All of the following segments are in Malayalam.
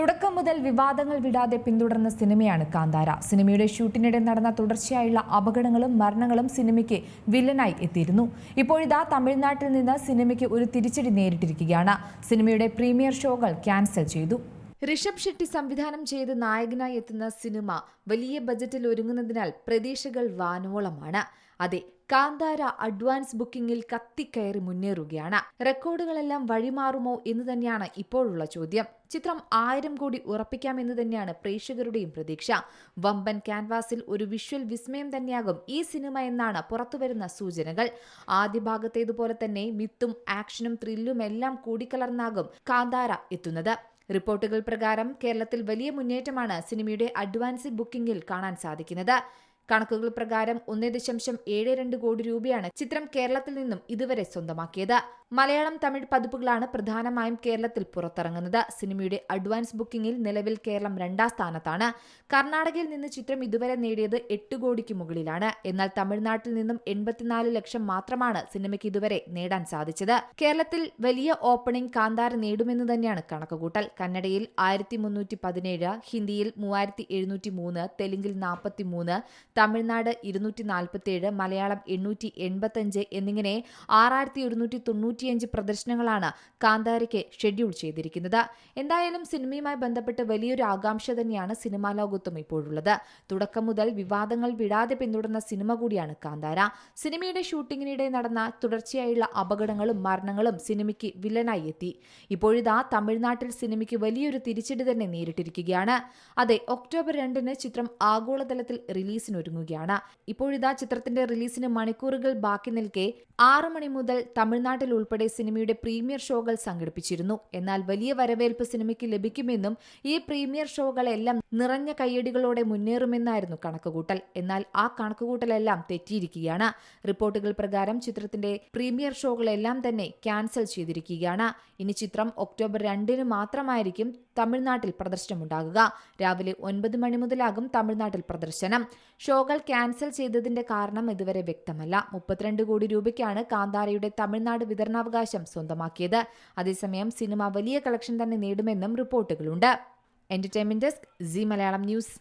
തുടക്കം മുതൽ വിവാദങ്ങൾ വിടാതെ പിന്തുടർന്ന സിനിമയാണ് കാന്താര. സിനിമയുടെ ഷൂട്ടിനിടെ നടന്ന തുടർച്ചയായുള്ള അപകടങ്ങളും മരണങ്ങളും സിനിമയ്ക്ക് വില്ലനായി എത്തിയിരുന്നു. ഇപ്പോഴിതാ തമിഴ്നാട്ടിൽ നിന്ന് സിനിമയ്ക്ക് ഒരു തിരിച്ചടി നേരിട്ടിരിക്കുകയാണ്. സിനിമയുടെ പ്രീമിയർ ഷോകൾ ക്യാൻസൽ ചെയ്തു. ഋഷഭ് ഷെട്ടി സംവിധാനം ചെയ്ത് നായകനായി എത്തുന്ന സിനിമ വലിയ ബജറ്റിൽ ഒരുങ്ങുന്നതിനാൽ പ്രതീക്ഷകൾ വാനോളമാണ്. അതെ കാന്താര അഡ്വാൻസ് ബുക്കിംഗിൽ കത്തിക്കയറി മുന്നേറുകയാണ്. റെക്കോർഡുകളെല്ലാം വഴിമാറുമോ എന്ന് തന്നെയാണ് ഇപ്പോഴുള്ള ചോദ്യം. ചിത്രം ആയിരം കോടി ഉറപ്പിക്കാമെന്ന് തന്നെയാണ് പ്രേക്ഷകരുടെയും പ്രതീക്ഷ. വമ്പൻ ക്യാൻവാസിൽ ഒരു വിഷ്വൽ വിസ്മയം തന്നെയാകും ഈ സിനിമ എന്നാണ് പുറത്തുവരുന്ന സൂചനകൾ. ആദ്യ ഭാഗത്തേതുപോലെ തന്നെ മിത്തും ആക്ഷനും ത്രില്ലും എല്ലാം കൂടിക്കലർന്നാകും കാന്താര എത്തുന്നത്. റിപ്പോർട്ടുകൾ പ്രകാരം കേരളത്തിൽ വലിയ മുന്നേറ്റമാണ് സിനിമയുടെ അഡ്വാൻസ് ബുക്കിംഗിൽ കാണാൻ സാധിക്കുന്നത്. കണക്കുകൾ പ്രകാരം ഒന്നേ ദശാംശം ഏഴ് രണ്ട് കോടി രൂപയാണ് ചിത്രം കേരളത്തിൽ നിന്നും ഇതുവരെ സ്വന്തമാക്കിയത്. മലയാളം തമിഴ് പതിപ്പുകളാണ് പ്രധാനമായും കേരളത്തിൽ പുറത്തിറങ്ങുന്നത്. സിനിമയുടെ അഡ്വാൻസ് ബുക്കിംഗിൽ നിലവിൽ കേരളം രണ്ടാം സ്ഥാനത്താണ്. കർണാടകയിൽ നിന്ന് ചിത്രം ഇതുവരെ നേടിയത് എട്ട് കോടിക്ക് മുകളിലാണ്. എന്നാൽ തമിഴ്നാട്ടിൽ നിന്നും എൺപത്തിനാല് ലക്ഷം മാത്രമാണ് സിനിമയ്ക്ക് ഇതുവരെ നേടാൻ സാധിച്ചത്. കേരളത്തിൽ വലിയ ഓപ്പണിംഗ് കാന്താര നേടുമെന്ന് തന്നെയാണ് കണക്കുകൂട്ടൽ. കന്നഡയിൽ ആയിരത്തി മുന്നൂറ്റി പതിനേഴ് ഹിന്ദിയിൽ മൂവായിരത്തി എഴുന്നൂറ്റി മൂന്ന് തെലുങ്കിൽ നാൽപ്പത്തി മൂന്ന് തമിഴ്നാട് ഇരുന്നൂറ്റി നാൽപ്പത്തിയേഴ് മലയാളം എണ്ണൂറ്റി എൺപത്തഞ്ച് എന്നിങ്ങനെ ആറായിരത്തി ഒരുന്നൂറ്റി തൊണ്ണൂറ്റിയഞ്ച് പ്രദർശനങ്ങളാണ് കാന്താരയ്ക്ക് ഷെഡ്യൂൾ ചെയ്തിരിക്കുന്നത്. എന്തായാലും സിനിമയുമായി ബന്ധപ്പെട്ട് വലിയൊരു ആകാംക്ഷ തന്നെയാണ് സിനിമാ ലോകത്തും ഇപ്പോഴുള്ളത്. തുടക്കം മുതൽ വിവാദങ്ങൾ വിടാതെ പിന്തുടർന്ന സിനിമ കൂടിയാണ് കാന്താര. സിനിമയുടെ ഷൂട്ടിങ്ങിനിടെ നടന്ന തുടർച്ചയായുള്ള അപകടങ്ങളും മരണങ്ങളും സിനിമയ്ക്ക് വില്ലനായി എത്തി. ഇപ്പോഴിതാ തമിഴ്നാട്ടിൽ സിനിമയ്ക്ക് വലിയൊരു തിരിച്ചടി തന്നെ നേരിട്ടിരിക്കുകയാണ്. അതെ ഒക്ടോബർ രണ്ടിന് ചിത്രം ആഗോളതലത്തിൽ റിലീസിനൊരുങ്ങുകയാണ് ഇപ്പോഴിതാ ചിത്രത്തിന്റെ റിലീസിന് മണിക്കൂറുകൾ ബാക്കി നിൽക്കെ ആറു മണി മുതൽ തമിഴ്നാട്ടിൽ ഉൾപ്പെടെ സിനിമയുടെ പ്രീമിയർ ഷോകൾ സംഘടിപ്പിച്ചിരുന്നു. എന്നാൽ വലിയ വരവേൽപ്പ് സിനിമയ്ക്ക് ലഭിക്കുമെന്നും ഈ പ്രീമിയർ ഷോകളെല്ലാം നിറഞ്ഞ കയ്യടികളോടെ മുന്നേറുമെന്നായിരുന്നു കണക്കുകൂട്ടൽ. എന്നാൽ ആ കണക്കുകൂട്ടലെല്ലാം തെറ്റിയിരിക്കുകയാണ്. റിപ്പോർട്ടുകൾ പ്രകാരം ചിത്രത്തിന്റെ പ്രീമിയർ ഷോകളെല്ലാം തന്നെ ക്യാൻസൽ ചെയ്തിരിക്കുകയാണ്. ഇനി ചിത്രം ഒക്ടോബർ രണ്ടിന് മാത്രമായിരിക്കും തമിഴ്നാട്ടിൽ പ്രദർശനമുണ്ടാകുക. രാവിലെ ഒൻപത് മണി മുതലാകും തമിഴ്നാട്ടിൽ പ്രദർശനം. ഷോകൾ ക്യാൻസൽ ചെയ്തതിന്റെ കാരണം ഇതുവരെ വ്യക്തമല്ല. മുപ്പത്തിരണ്ട് കോടി രൂപയ്ക്കാണ് കാന്താരയുടെ തമിഴ്നാട് വിതരണാവകാശം സ്വന്തമാക്കിയത്. അതേസമയം സിനിമ വലിയ കളക്ഷൻ തന്നെ നേടുമെന്നും റിപ്പോർട്ടുകളുണ്ട്. Entertainment desk Zee Malayalam news.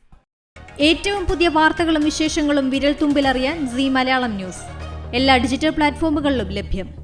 ഏറ്റവും പുതിയ വാർത്തകളും വിശേഷങ്ങളും വിരൽ തുമ്പിലറിയാൻ സി മലയാളം ന്യൂസ്. എല്ലാ ഡിജിറ്റൽ പ്ലാറ്റ്ഫോമുകളിലും ലഭ്യം.